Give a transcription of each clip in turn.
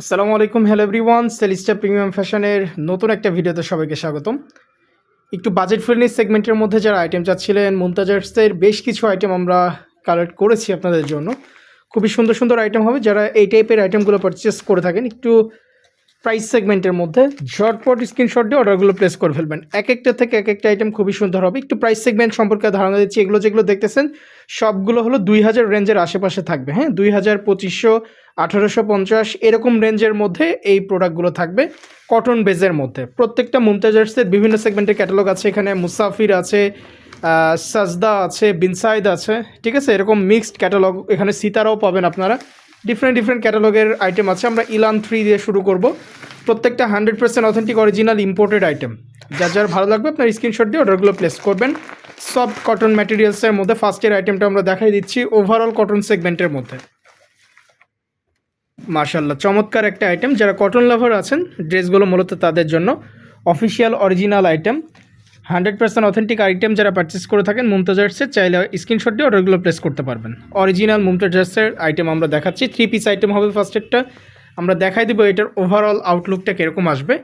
আসসালামু আলাইকুম, hello everyone. সেলিস্টা premium ফ্যাশনের নতুন একটা ভিডিওতে সবাইকে স্বাগতম। একটু বাজেট ফ্রেন্ডলি সেগমেন্টের মধ্যে যারা আইটেম চাচ্ছিলেন মুমতাজার্সের বেশ কিছু আইটেম আমরা কালেক্ট করেছি আপনাদের জন্য। খুবই সুন্দর সুন্দর আইটেম হবে, যারা এই টাইপের আইটেমগুলো পারচেস করে থাকেন, একটু প্রাইস সেগমেন্টের মধ্যে ঝটপট স্ক্রিনশট দিয়ে অর্ডারগুলো প্লেস করে ফেলবেন। এক একটা থেকে এক একটা আইটেম খুবই সুন্দর হবে। একটু প্রাইস সেগমেন্ট সম্পর্কে ধারণা দিচ্ছি, এগুলো যেগুলো দেখতেছেন সবগুলো হলো দুই হাজার রেঞ্জের আশেপাশে থাকবে হ্যাঁ? দুই হাজার পঁচিশশো, আঠারোশো পঞ্চাশ, এরকম রেঞ্জের মধ্যে এই প্রোডাক্টগুলো থাকবে কটন বেজের মধ্যে। প্রত্যেকটা মুমতাজার্সের বিভিন্ন সেগমেন্টের ক্যাটালগ আছে এখানে। মুসাফির আছে সাজদা আছে বিনসাইদ আছে, ঠিক আছে? এরকম মিক্সড ক্যাটালগ এখানে সিতারাও পাবেন আপনারা। ডিফারেন্ট ডিফারেন্ট ক্যাটালগের আইটেম আছে। আমরা ইলান থ্রি দিয়ে শুরু করব। প্রত্যেকটা hundred percent authentic original imported item যার যার ভালো লাগবে আপনার স্ক্রিনশট দিয়ে অর্ডারগুলো প্লেস করবেন। সফট কটন ম্যাটেরিয়ালসের মধ্যে ফার্স্টের আইটেমটা আমরা দেখাই দিচ্ছি ওভারঅল কটন সেগমেন্টের মধ্যে। মার্শাল্লাহ চমৎকার একটা আইটেম যারা কটন লাভার আছেন ড্রেসগুলো মূলত তাদের জন্য official original item hundred percent authentic item যারা পারচেস করে থাকেন মুমতাজার্সের চাইলে স্ক্রিনশট দিয়ে অর্ডারগুলো প্লেস করতে পারবেন। অরিজিনাল মুমতাজার্সের আইটেম আমরা দেখাচ্ছি। থ্রি পিস আইটেম হবে ফার্স্টেরটা আমরা দেখাই দেবো এটার ওভারঅল আউটলুকটা কীরকম আসবে।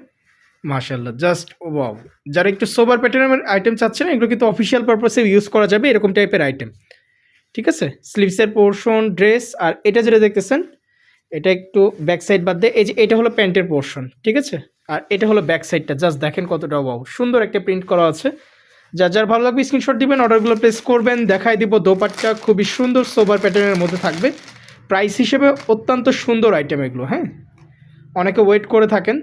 মার্শাল্লাহ জাস্ট ওয়াও যারা একটু সোবার প্যাটার্নের আইটেম চাচ্ছেন, এগুলো কিন্তু অফিসিয়াল পারপাসে ইউজ করা যাবে এরকম টাইপের আইটেম ঠিক আছে? স্লিভসের পোর্শন ড্রেস আর এটা যেটা দেখতেছেন, এটা একটু ব্যাক সাইড বাদ দিয়ে, এই যে এটা হলো প্যান্টের পোর্শন ঠিক আছে? আর এটা হলো ব্যাক সাইডটা জাস্ট দেখেন কতটা ওয়াও সুন্দর একটা প্রিন্ট করা আছে। যার যার ভালো লাগবে স্ক্রিনশট দিবেন অর্ডারগুলো প্লেস করবেন দেখাই দিব, দোপাট্টা খুবই সুন্দর সোবার প্যাটার্নের মধ্যে থাকবে। প্রাইস হিসেবে অত্যন্ত সুন্দর আইটেম এগুলো হ্যাঁ? অনেকে ওয়েট করে থাকেন।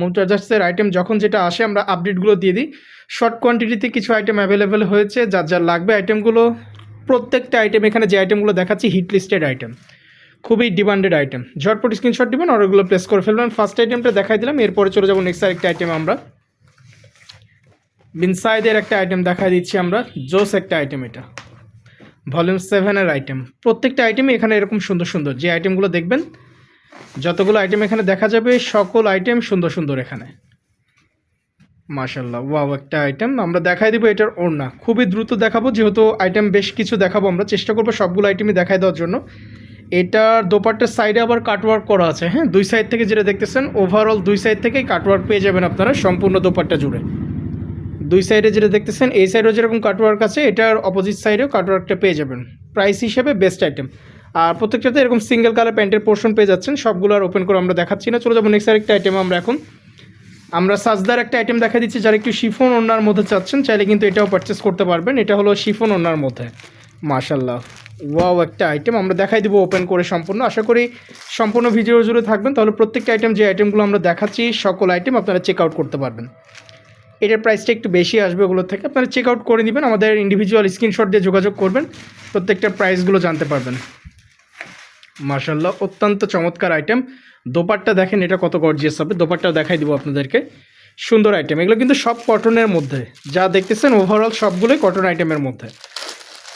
মুমতাজার্সের আইটেম যখন যেটা আসে, আমরা আপডেটগুলো দিয়ে দিই। শর্ট কোয়ান্টিটিতে কিছু আইটেম অ্যাভেলেবেল হয়েছে, যার যার লাগবে আইটেমগুলো প্রত্যেকটা আইটেম এখানে যে আইটেমগুলো দেখাচ্ছি হিট লিস্টেড আইটেম খুবই ডিমান্ডেড আইটেম ঝটপট স্ক্রিনশট দিবেন অর্ডারগুলো প্লেস করে ফেলবেন। ফার্স্ট আইটেমটা দেখাই দিলাম, এরপরে চলে যাব নেক্সট আরেকটা আইটেম আমরা। বিনসাইডের একটা আইটেম দেখাই দিচ্ছি আমরা জোস একটা আইটেম এটা। ভলিউম সেভেনের আইটেম প্রত্যেকটা আইটেমই এখানে এরকম সুন্দর সুন্দর। যে আইটেমগুলো দেখবেন যতগুলো আইটেম এখানে দেখা যাবে, সকল আইটেম সুন্দর সুন্দর এখানে। মাশাল্লাহ ওয়াও একটা আইটেম আমরা দেখাই দিব এটার ওড়না। খুবই দ্রুত দেখাবো, যেহেতু আইটেম বেশ কিছু দেখাবো আমরা। চেষ্টা করব সবগুলো আইটেমই দেখাই দেওয়ার জন্য। এটার দোপাট্টার সাইডে আবার কাটওয়ার্ক করা আছে হ্যাঁ? দুই সাইড থেকে যেটা দেখতেছেন ওভারঅল দুই সাইড থেকেই কাটওয়ার্ক পেয়ে যাবেন আপনারা সম্পূর্ণ দোপাট্টা জুড়ে। দুই সাইডে যেটা দেখতেছেন, এই সাইডেও যেরকম কাটওয়ার্ক আছে, এটার অপোজিট সাইডেও কাটওয়ার্কটা পেয়ে যাবেন। প্রাইস হিসেবে বেস্ট আইটেম আর প্রত্যেকটাতে এরকম সিঙ্গেল কালার প্যান্টের পোর্শন পেয়ে যাচ্ছেন। সবগুলো আর ওপেন করে আমরা দেখাচ্ছি না। চলে যাব নেক্সট আরেকটা আইটেম আমরা এখন। আমরা সাজদার একটা আইটেম দেখা দিচ্ছি, যারা একটু শিফন ওনার মধ্যে চাচ্ছেন, চাইলে কিন্তু এটাও পারচেস করতে পারবেন। এটা হলো শিফন ওনার মধ্যে। মাশাল্লাহ ওয়াও একটা আইটেম আমরা দেখাই দিব ওপেন করে সম্পূর্ণ। আশা করি সম্পূর্ণ ভিডিও জুড়ে থাকবেন। তাহলে প্রত্যেকটা আইটেম যে আইটেমগুলো আমরা দেখাচ্ছি, সকল আইটেম আপনারা চেক আউট করতে পারবেন। এটার প্রাইসটা একটু বেশি আসবে ওগুলোর থেকে। আপনারা চেক আউট করে নেবেন। আমাদের ইন্ডিভিজুয়াল স্ক্রিনশট দিয়ে যোগাযোগ করবেন। প্রত্যেকটা প্রাইসগুলো জানতে পারবেন। মার্শাল্লাহ অত্যন্ত চমৎকার আইটেম দোপাট্টা দেখেন এটা কত গর্জিয়াস হবে। দোপাট্টা দেখাই দিব আপনাদেরকে। সুন্দর আইটেম এগুলো কিন্তু সব কটনের মধ্যে। যা দেখতেছেন ওভারঅল সবগুলোই কটন আইটেমের মধ্যে।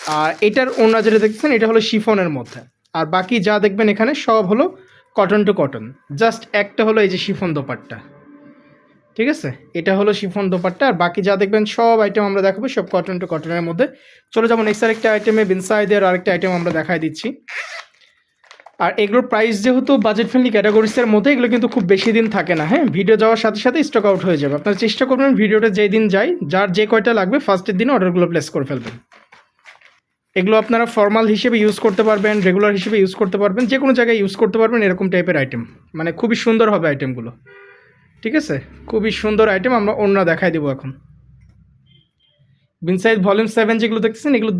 আর এটার অন্য যেটা দেখতেছেন, এটা হলো শিফনের মধ্যে। আর বাকি যা দেখবেন এখানে, সব হলো কটন টু কটন জাস্ট একটা হলো এই যে শিফন দোপাট্টা। ঠিক আছে? এটা হলো শিফন দোপাট্টা। আর বাকি যা দেখবেন, সব আইটেম আমরা দেখাবো, সব কটন টু কটনের মধ্যে। চলে যাব নেক্সট আরেকটা আইটেমে বিনসাইদের আরেকটা আইটেম আমরা দেখাই দিচ্ছি। আর এগুলোর প্রাইস যেহেতু বাজেট ফ্রেন্ডলি ক্যাটাগরিসের মধ্যে, এগুলো কিন্তু খুব বেশি দিন থাকে না হ্যাঁ? ভিডিও যাওয়ার সাথে সাথে স্টক আউট হয়ে যাবে। আপনারা চেষ্টা করবেন ভিডিওটা যেই দিন যায়, যার যে কয়টা লাগবে ফার্স্টের দিনে অর্ডারগুলো প্লেস করে ফেলবেন। এগুলো আপনারা ফর্মাল হিসেবে ইউজ করতে পারবেন রেগুলার হিসেবে ইউজ করতে পারবেন, যে কোনো জায়গায় ইউজ করতে পারবেন এরকম টাইপের আইটেম মানে খুবই সুন্দর হবে আইটেমগুলো ঠিক আছে? খুবই সুন্দর আইটেম আমরা অন্য দেখাই দেবো এখন। বিনসাইড ভলিউম সেভেন যেগুলো দেখতেছেন, এগুলো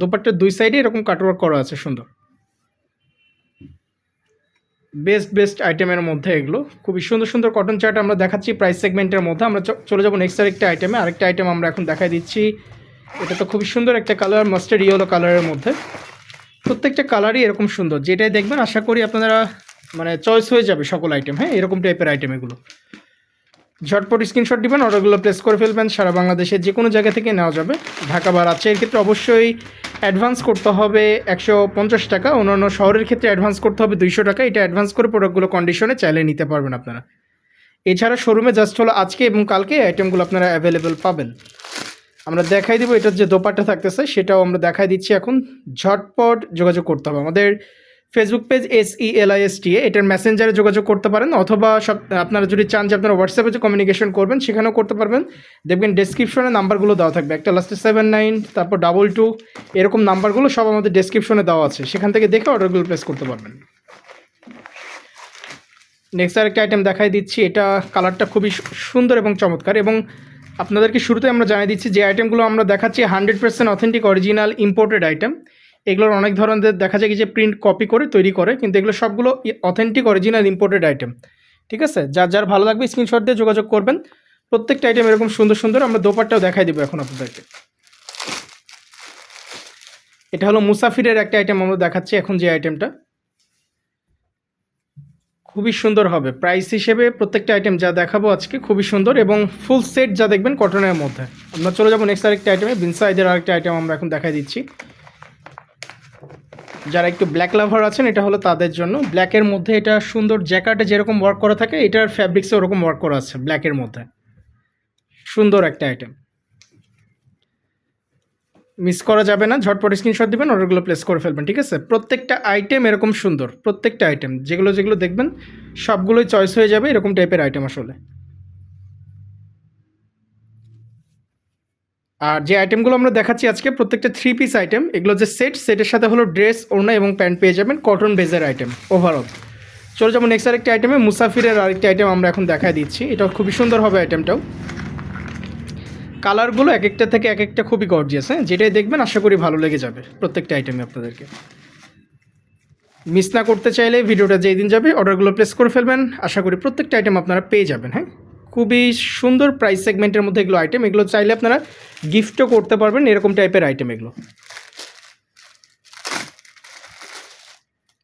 দোপাট্টার দুই সাইডে এরকম কাটওয়ার্ক করা আছে, সুন্দর। বেস্ট বেস্ট আইটেমের মধ্যে এগুলো। খুবই সুন্দর সুন্দর কটন চার্ট আমরা দেখাচ্ছি প্রাইস সেগমেন্টের মধ্যে। আমরা চলে যাব নেক্সট আরেকটা আইটেমে আরেকটা আইটেম আমরা এখন দেখাই দিচ্ছি। এটা তো খুবই সুন্দর একটা কালার মাস্টার্ড ইয়েলো কালারের মধ্যে। প্রত্যেকটা কালারই এরকম সুন্দর। যেটাই দেখবেন, আশা করি আপনারা মানে চয়েস হয়ে যাবে সকল আইটেম হ্যাঁ? এরকম টাইপের আইটেম এগুলো। ঝটপট স্ক্রিনশট দিবেন অর্ডারগুলো প্লেস করে ফেলবেন। সারা বাংলাদেশের যে কোনো জায়গা থেকে নেওয়া যাবে। ঢাকা বা রাজশাহীর ক্ষেত্রে অবশ্যই অ্যাডভান্স করতে হবে একশো পঞ্চাশ টাকা। অন্যান্য শহরের ক্ষেত্রে অ্যাডভান্স করতে হবে দুইশো টাকা। এটা অ্যাডভান্স করে প্রোডাক্টগুলো কন্ডিশনে চাইলে নিতে পারবেন আপনারা। এছাড়া শোরুমে জাস্ট হলো আজকে এবং কালকে আইটেমগুলো আপনারা অ্যাভেলেবেল পাবেন। আমরা দেখাই দেবো এটার যে দোপাট্টা থাকতেছে, সেটাও আমরা দেখাই দিচ্ছি এখন। ঝটপট যোগাযোগ করতে হবে। আমাদের Facebook page S E L I S T এটার মেসেঞ্জারে যোগাযোগ করতে পারেন, অথবা সব, আপনারা যদি চান যে আপনারা হোয়াটসঅ্যাপে যে কমিউনিকেশন করবেন, সেখানেও করতে পারবেন। দেখবেন ডেসক্রিপশনে নাম্বারগুলো দেওয়া থাকবে। একটা লাস্টে সেভেন নাইন তারপর ডাবল টু এরকম নাম্বারগুলো সব আমাদের ডেসক্রিপশনে দেওয়া আছে। সেখান থেকে দেখে অর্ডারগুলো প্লেস করতে পারবেন। নেক্সট আরেকটা আইটেম দেখাই দিচ্ছি। এটা কালারটা খুবই সুন্দর এবং চমৎকার এবং আপনাদেরকে শুরুতে আমরা জানিয়ে দিচ্ছি, যে আইটেমগুলো আমরা দেখাচ্ছি hundred percent authentic original imported item এগুলোর অনেক ধরনের দেখা যায় কি যে প্রিন্ট কপি করে তৈরি করে, কিন্তু এগুলো সবগুলো অথেন্টিক অরিজিনাল ইম্পোর্টেড আইটেম ঠিক আছে? যার যার ভালো লাগবে স্ক্রিনশট দিয়ে যোগাযোগ করবেন। প্রত্যেকটা আইটেম এরকম সুন্দর সুন্দর, আমরা দোপারটাও দেখাই দেবো এখন আপনাদেরকে। এটা হলো মুসাফিরের একটা আইটেম আমরা দেখাচ্ছি এখন যে আইটেমটা খুবই সুন্দর হবে। প্রাইস হিসেবে প্রত্যেকটা আইটেম যা দেখাবো আজকে খুবই সুন্দর এবং ফুল সেট যা দেখবেন কটনের মধ্যে। আমরা চলে যাব নেক্সট আরেকটা আইটেমে বিনসাইদের আরেকটা আইটেম আমরা এখন দেখাই দিচ্ছি। যারা একটু ব্ল্যাক লাভার আছেন, এটা হলো তাদের জন্য। ব্ল্যাকের মধ্যে এটা সুন্দর জ্যাকার্টে যেরকম ওয়ার্ক করা থাকে, এটার ফ্যাব্রিক্সে ওরকম ওয়ার্ক করা আছে ব্ল্যাকের মধ্যে। সুন্দর একটা আইটেম মিস করা যাবে না, ঝটপট স্ক্রিনশট দিবেন অর্ডারগুলো প্লেস করে ফেলবেন, ঠিক আছে? প্রত্যেকটা আইটেম এরকম সুন্দর, প্রত্যেকটা আইটেম যেগুলো যেগুলো দেখবেন, সবগুলোই চয়েস হয়ে যাবে, এরকম টাইপের আইটেম আসলে। আর যে আইটেমগুলো আমরা দেখাচ্ছি আজকে, প্রত্যেকটা থ্রি পিস আইটেম এগুলো যে সেট সেটের সাথে হলো ড্রেস ওড়না এবং প্যান্ট পেয়ে যাবেন কটন বেজের আইটেম ওভারঅল চলে যাব নেক্সট আরেকটা আইটেমে মুসাফিরের আরেকটা আইটেম আমরা এখন দেখাই দিচ্ছি। এটা খুবই সুন্দর হবে আইটেমটাও কালারগুলো এক একটা থেকে এক একটা খুবই গর্জিয়াস হ্যাঁ? যেটাই দেখবেন, আশা করি ভালো লেগে যাবে প্রত্যেকটা আইটেমে আপনাদেরকে। মিস না করতে চাইলে ভিডিওটা যেই দিন যাবে অর্ডারগুলো প্লেস করে ফেলবেন। আশা করি প্রত্যেকটা আইটেম আপনারা পেয়ে যাবেন হ্যাঁ? খুবই সুন্দর প্রাইস সেগমেন্টের মধ্যে এগুলো আইটেম এগুলো চাইলে আপনারা গিফটও করতে পারবেন, এরকম টাইপের আইটেম এগুলো।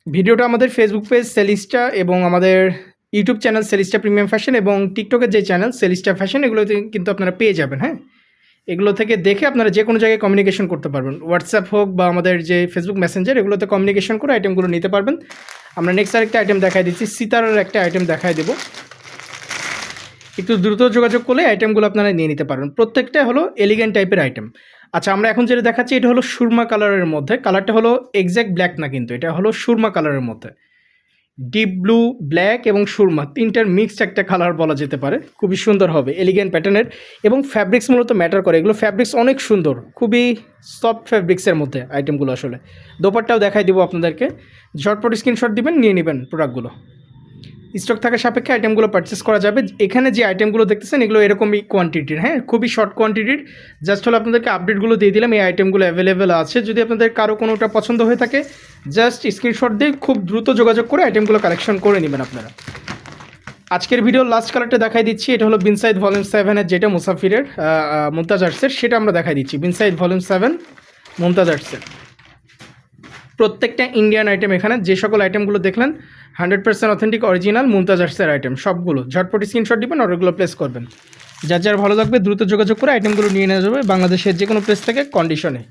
ভিডিওটা আমাদের ফেসবুক পেজ সেলিস্টা এবং আমাদের YouTube channel Selista premium fashion এবং টিকটকের যে চ্যানেল সেলিস্টা ফ্যাশন এগুলোতে কিন্তু আপনারা পেয়ে যাবেন হ্যাঁ? এগুলো থেকে দেখে আপনারা যে কোনো জায়গায় কমিউনিকেশন করতে পারবেন। হোয়াটসঅ্যাপ হোক বা আমাদের যে ফেসবুক মেসেঞ্জার এগুলোতে কমিউনিকেশন করে আইটেমগুলো নিতে পারবেন। আমরা নেক্সট আরেকটা আইটেম দেখাই দিচ্ছি সিতারের একটা আইটেম দেখাই দেবো। একটু দ্রুত যোগাযোগ করলে আইটেমগুলো আপনারা নিয়ে নিতে পারবেন। প্রত্যেকটা হলো এলিগেন্ট টাইপের আইটেম আচ্ছা আমরা এখন যেটা দেখাচ্ছি, এটা হলো সুরমা কালারের মধ্যে। কালারটা হলো এক্স্যাক্ট ব্ল্যাক না কিন্তু, এটা হলো সুরমা কালারের মধ্যে। ডিপ ব্লু ব্ল্যাক এবং সুরমা, তিনটার মিক্সড একটা কালার বলা যেতে পারে। খুবই সুন্দর হবে এলিগেন্ট প্যাটার্নের এবং ফ্যাব্রিক্স মূলত ম্যাটার করে। এগুলো ফ্যাব্রিক্স অনেক সুন্দর, খুবই সফট ফ্যাব্রিক্সের মধ্যে আইটেমগুলো আসলে। দোপারটাও দেখাই দেবো আপনাদেরকে। ঝটপট স্ক্রিনশট দিবেন, নিয়ে নেবেন প্রোডাক্টগুলো স্টক থাকা সাপেক্ষে আইটেমগুলো পারচেস করা যাবে। এখানে যে আইটেমগুলো দেখতেছেন, এগুলো এরকমই কোয়ান্টিটির হ্যাঁ? খুবই শর্ট কোয়ান্টিটির জাস্ট হলো আপনাদেরকে আপডেটগুলো দিয়ে দিলাম, এই আইটেমগুলো অ্যাভেলেবেল আছে। যদি আপনাদের কারও কোনোটা পছন্দ হয়ে থাকে জাস্ট স্ক্রিনশট দিয়ে খুব দ্রুত যোগাযোগ করে আইটেমগুলো কালেকশন করে নেবেন আপনারা। আজকের ভিডিও লাস্ট কালারটা দেখাই দিচ্ছি। এটা হলো বিনসাইড ভলিউম সেভেনের যেটা মুসাফিরের মুমতাজ আর্টসের সেটা আমরা দেখাই দিচ্ছি। বিনসাইড ভলিউম সেভেন মুমতাজ আর্টসের প্রত্যেকটা ইন্ডিয়ান আইটেম এখানে, যে সকল আইটেমগুলো দেখলেন hundred percent authentic original Mumtaz item সবগুলো। ঝটপট স্ক্রিনশট দিবেন, অর্ডারগুলো প্লেস করবেন। যার যার ভালো লাগবে, দ্রুত যোগাযোগ করে আইটেমগুলো নিয়ে নেওয়া যাবে বাংলাদেশের যে কোনো প্লেস থেকে কন্ডিশনে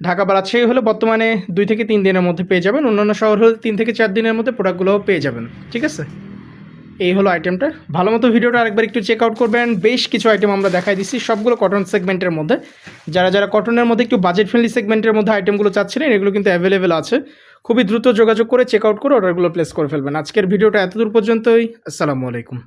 ঢাকা বা রাজশাহী হলে বর্তমানে দুই থেকে তিন দিনের মধ্যে পেয়ে যাবেন। অন্যান্য শহর হলে তিন থেকে চার দিনের মধ্যে প্রোডাক্টগুলোও পেয়ে যাবেন। ঠিক আছে? এই হলো আইটেমটা ভালো মতো ভিডিওটা আরেকবার একটু চেক আউট করবেন। বেশ কিছু আইটেম আমরা দেখাই দিচ্ছি। সবগুলো কটন সেগমেন্টের মধ্যে। যারা যারা কটনের মধ্যে একটু বাজেট ফ্রেন্ডলি সেগমেন্টের মধ্যে আইটেমগুলো চাচ্ছিলেন, এগুলো কিন্তু অ্যাভেলেবেল আছে। খুবই দ্রুত যোগাযোগ করে চেক আউট করে অর্ডারগুলো প্লেস করে ফেলবেন। আজকের ভিডিওটা এতদূর পর্যন্তই। আসসালামু আলাইকুম।